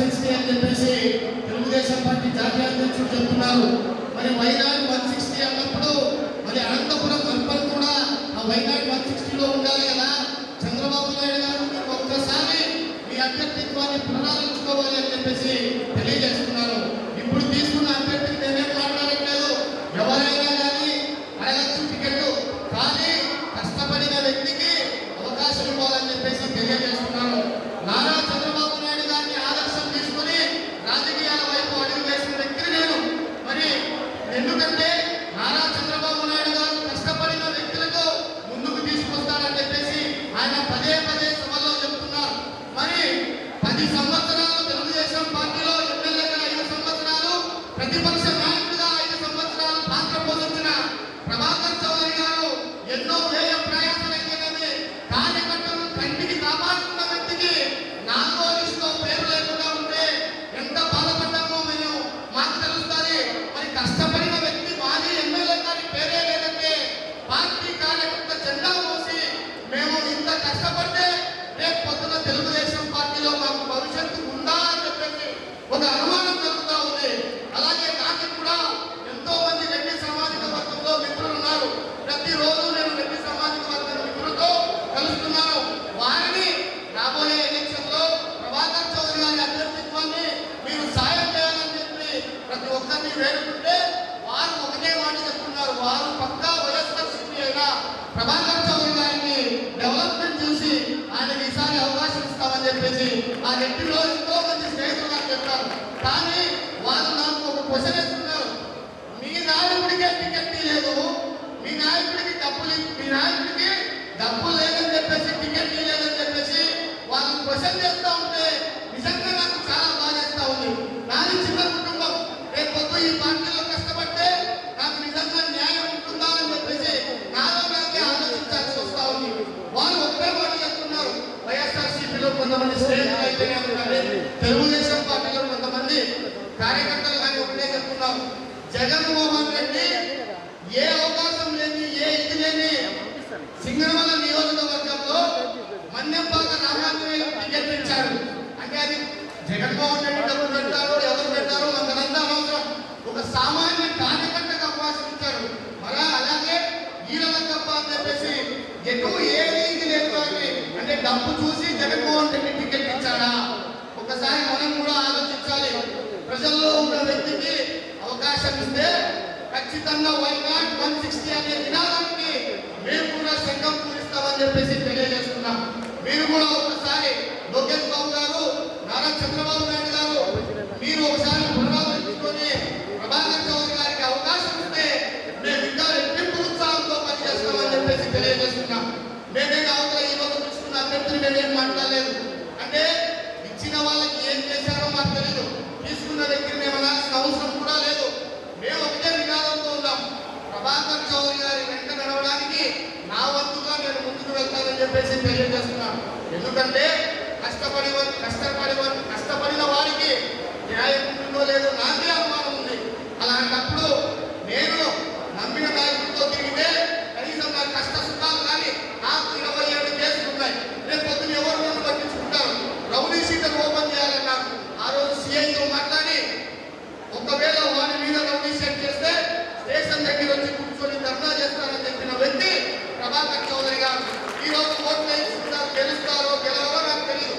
Sixty అని చెప్పేసి Telugu Desam party జాతీయ అధ్యక్షుడు చెప్తున్నారు. మరి వైనాడు వన్ సిక్స్టీ అన్నప్పుడు మరి అనంతపురం అర్బన్ కూడా ఆ వైనాడు వన్ సిక్స్టీలో ఉండాలి కదా. చంద్రబాబు నాయుడు గారు ఒక్కసారి మీ అభ్యర్థిత్వాన్ని పునరాలించుకోవాలి అని చెప్పేసి తెలియజేస్తున్నారు. ప్రతిపక్ష నాయకుడిగా ఐదు సంవత్సరాలు పాత్ర పోషించిన ప్రభాకర్ చౌదరి గారు ఎన్నో వ్యయ ప్రయాసాలైతేనేమి కార్యకర్తలు కంటికి కాపాడుతున్న వ్యక్తికి నాలుగో లిస్టులో పేరు లేకుండా ఉంటే ఎంత బాధపడ్డామో మేము మాకు తెలుస్తుంది. మరి కష్టపడిన వ్యక్తి మాజీ ఎమ్మెల్యే గారి పేరే లేదంటే పార్టీ కార్యకర్త జెండా మోసి మేము ఇంత కష్టపడితే రేపు పొద్దున తెలుగుదేశం పార్టీలో మాకు భవిష్యత్తు ఉందా అని చెప్పేసి ఒక అనుమానం కలుగుతా ఉంది అలాగే నాకు కూడా ఎంతో మంది రెడ్డి సామాజిక వర్గంలో మిత్రులు ఉన్నారు ప్రతిరోజు నేను రెడ్డి సామాజిక వర్గం మిత్రులతో కలుస్తున్నాను వారిని రాబోయే ఎలక్షన్లో ప్రభాకర్ చౌదరి గారి అభ్యర్థిత్వాన్ని మీరు సాయం చేయాలని చెప్పి ప్రతి వేడుకుంటే వారు ఒకటే మాట చెప్తున్నారు. వారు పక్కా వైఎస్ఆర్ సిపి అయినా ప్రభాకర్ చౌదరి గారిని డెవలప్మెంట్ చూసి ఆయనకి ఈసారి అవకాశం ఇస్తామని చెప్పేసి ఆ రెడ్డిలో ఎంతో మంది స్నేహితులు నాకు చెప్పారు. కానీ వారు నాకు ఒక క్వశ్చన్ వేస్తున్నారు మీ నాయకుడికే టికెట్ లేదు. మీ నాయకుడికి డబ్బులు మీ నాయకుడికి డబ్బు లేదని చెప్పేసి టికెట్ లేదని చెప్పేసి వాళ్ళు క్వశ్చన్ చేస్తా ఉంటే నిజంగా తెలుగుదేశం పార్టీలో కొంతమంది కార్యకర్తలు కానీ ఒకటే చెప్తున్నారు. జగన్మోహన్ రెడ్డి ఏ అవకాశం లేని ఏ ఇది లేని సింగనమల నియోజకవర్గంలో మన్యంపాక రామాంజనేయ టికెట్ ఇచ్చారు అంటే అది జగన్మోహన్ రెడ్డి డబ్బులు పెట్టారో ఎవరు పెడతారు అందరంతా అవసరం ఒక సామాన్య కార్యకర్తకు అవకాశం ఇచ్చారు. మరలా అలాగే ఈరలకప్ప అని చెప్పేసి ఎక్కువ ఏది ఇది లేదు అంటే డబ్బు చూసి జగన్మోహన్ రెడ్డి ఒకసారి మనం కూడా ఆలోచించాలి. ప్రజల్లో ఉన్న వ్యక్తికి అవకాశం ఇస్తే ఖచ్చితంగా వై నాట్ వన్ సిక్స్టీ అనే నినాదానికి మేము కూడా సంఘం పూరిస్తామని చెప్పేసి తెలియజేస్తున్నాం. మీరు కూడా చేశారో మాకు తెలియదు తీసుకున్న దగ్గర మేము అనాల్సిన అవసరం కూడా లేదు. మేము ఒకటే నినాదంతో ఉన్నాం. ప్రభాకర్ చౌదరి గారి వెంట నడవడానికి నా వంతుగా నేను ముందుకు వెళ్తానని చెప్పేసి తెలియజేస్తున్నాను ఎందుకంటే కష్టపడి కష్టపడి కష్టపడిన వారికి న్యాయం ఉంటుందో లేదో నాకే అనుమానం ఉంది. అలాంటప్పుడు నేను నమ్మిన నాయకుడితో తిరిగితే కనీసం నా కష్ట సుఖాలు కానీ నాకు ఇరవై ఏడు కేసులు ఉన్నాయి రేపు పొద్దున ఎవరు నన్ను పట్టించుకుంటారు రౌడీ సీటర్ ఓపెన్ చేయాలన్నా ఆ రోజు సిఐతో మాట్లాడి ఒకవేళ వారి మీద రౌడీ షీట్ చేస్తే స్టేషన్ దగ్గర వచ్చి కూర్చొని ధర్నా చేస్తానని చెప్పిన వ్యక్తి ప్రభాకర్ చౌదరి గారు ఈ రోజు ఓట్లు వేయించుకుంటారు గెలుస్తారో గెలవరో నాకు తెలియదు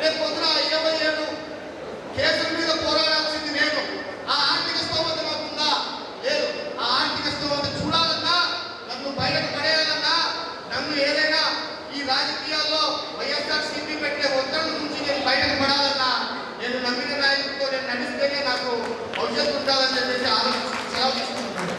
రేపు పొద్దున ఇరవై ఏడు కేసుల మీద పోరాడాల్సింది నేను. ఆ ఆర్థిక స్తోమత నాకుందా లేదు. ఆ ఆర్థిక స్తోమత చూడాలన్నా నన్ను బయటకు పడేయాలన్నా నన్ను ఏదైనా ఈ రాజకీయాల్లో వైఎస్ఆర్ సిపి పెట్టే ఒత్తిడి నుంచి నేను బయటకు పడాలన్నా నేను నమ్మిన నాయకుడితో నేను నడిస్తేనే నాకు భవిష్యత్తు ఉండాలని చెప్పేసి ఆలోచించి సెలవు తీసుకుంటున్నాను.